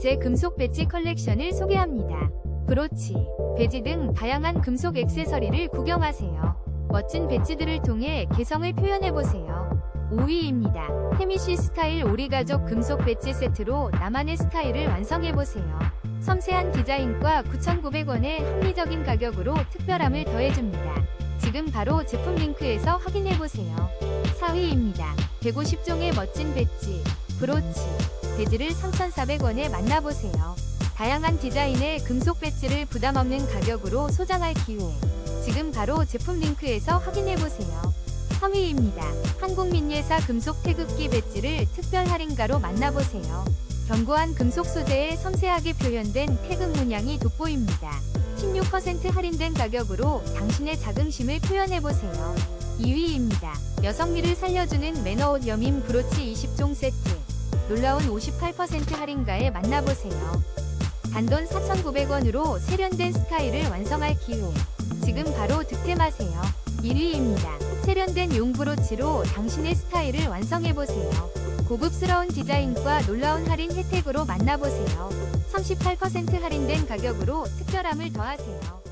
제 금속 배지 컬렉션을 소개합니다. 브로치, 배지 등 다양한 금속 액세서리를 구경하세요. 멋진 배지들을 통해 개성을 표현해보세요. 5위입니다. 헤미시 스타일 오리가족 금속 배지 세트로 나만의 스타일을 완성해보세요. 섬세한 디자인과 9,900원의 합리적인 가격으로 특별함을 더해줍니다. 지금 바로 제품 링크에서 확인해보세요. 4위입니다. 150종의 멋진 배지, 브로치, 배지를 3,400원에 만나보세요. 다양한 디자인의 금속 배지를 부담 없는 가격으로 소장할 기회. 지금 바로 제품 링크에서 확인해보세요. 3위입니다. 한국민예사 금속 태극기 배지를 특별 할인가로 만나보세요. 견고한 금속 소재에 섬세하게 표현된 태극 문양이 돋보입니다. 16% 할인된 가격으로 당신의 자긍심을 표현해보세요. 2위입니다. 여성미를 살려주는 매너옷 여민 브로치 20종 세트. 놀라운 58% 할인가에 만나보세요. 단돈 4,900원으로 세련된 스타일을 완성할 기회. 지금 바로 득템하세요. 1위입니다. 세련된 용 브로치로 당신의 스타일을 완성해보세요. 고급스러운 디자인과 놀라운 할인 혜택으로 만나보세요. 38% 할인된 가격으로 특별함을 더하세요.